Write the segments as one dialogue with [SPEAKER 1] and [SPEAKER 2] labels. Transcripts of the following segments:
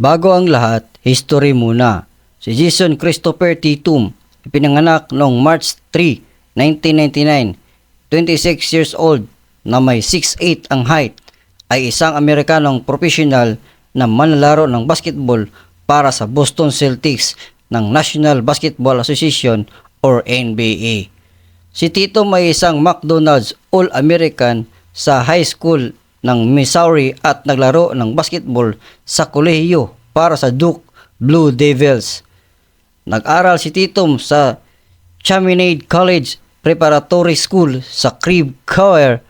[SPEAKER 1] Bago ang lahat, history muna. Si Jason Christopher Tatum, ipinanganak noong March 3, 1999, 26 years old, na may 6'8 ang height, ay isang Amerikanong professional na manlalaro ng basketball para sa Boston Celtics ng National Basketball Association or NBA. Si Tito may isang McDonald's All-American sa high school ng Missouri at naglaro ng basketball sa kolehiyo para sa Duke Blue Devils. Nag-aral si Titom sa Chaminade College Preparatory School sa Creve Coeur,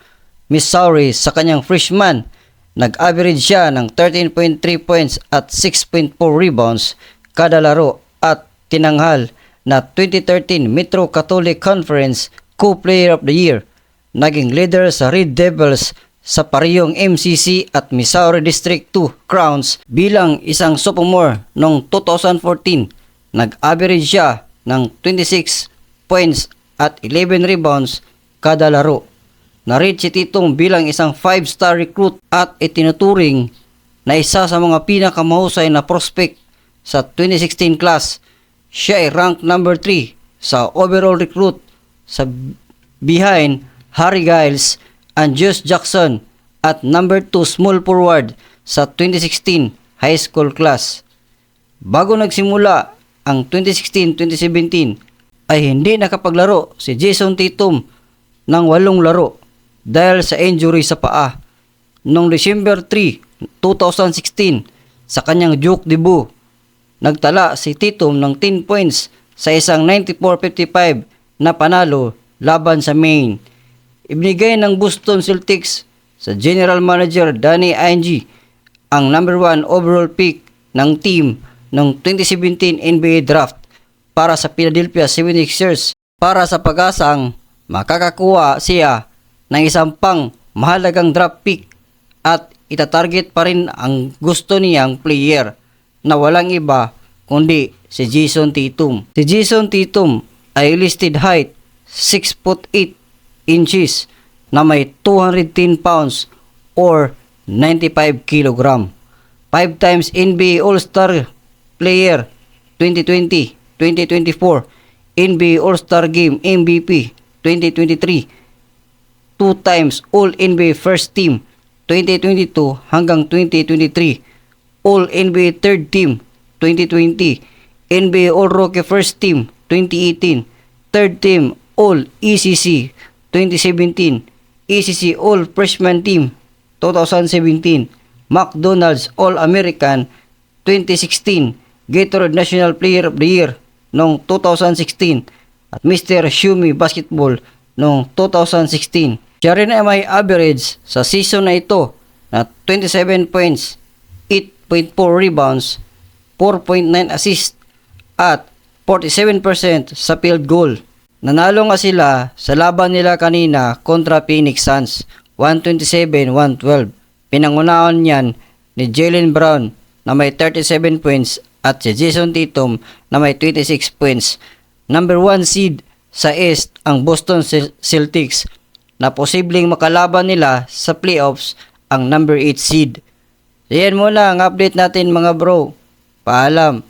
[SPEAKER 1] Missouri sa kanyang freshman. Nag-average siya ng 13.3 points at 6.4 rebounds kada laro at tinanghal na 2013 Metro Catholic Conference Co-Player of the Year. Naging leader sa Red Devils sa parehong MCC at Missouri District 2 Crowns bilang isang sophomore noong 2014. Nag-average siya ng 26 points at 11 rebounds kada laro. Narit si Titong bilang isang 5-star recruit at itinuturing na isa sa mga pinakamahusay na prospect sa 2016 class. Siya ay rank number 3 sa overall recruit sa behind Harry Giles Josh Jackson at number 2 small forward sa 2016 high school class. Bago nagsimula ang 2016-2017 ay hindi nakapaglaro si Jason Tatum ng walong laro dahil sa injury sa paa. Noong December 3, 2016 sa kanyang Duke debut, nagtala si Tatum ng 10 points sa isang 94-55 na panalo laban sa Maine. Ibinigay ng Boston Celtics sa General Manager Danny Ainge ang number 1 overall pick ng team ng 2017 NBA Draft para sa Philadelphia 76ers para sa pag-asang makakakuha siya ng isang pang mahalagang draft pick at itatarget pa rin ang gusto niyang player na walang iba kundi si Jason Tatum. Si Jason Tatum ay listed height 6 foot 8 inches na may 210 pounds or 95 kilogram. 5 times NBA All-Star Player 2020-2024 NBA All-Star Game MVP 2023 2 times All-NBA First Team 2022 hanggang 2023 All-NBA Third Team 2020 NBA All-Rookie First Team 2018 Third Team All-ECC 2017 ECC All-Freshman Team 2017 McDonald's All-American 2016 Gatorade National Player of the Year noong 2016 at Mr. Shumi Basketball noong 2016. Siya rin ay may average sa season na ito na 27 points, 8.4 rebounds, 4.9 assists at 47% sa field goal. Nanalo nga sila sa laban nila kanina kontra Phoenix Suns 127-112. Pinangunahan niyan ni Jalen Brown na may 37 points at si Jason Tatum na may 26 points. Number 1 seed sa East ang Boston Cel- Celtics na posibleng makalaban nila sa playoffs ang number 8 seed. Yan muna ang update natin mga bro. Paalam.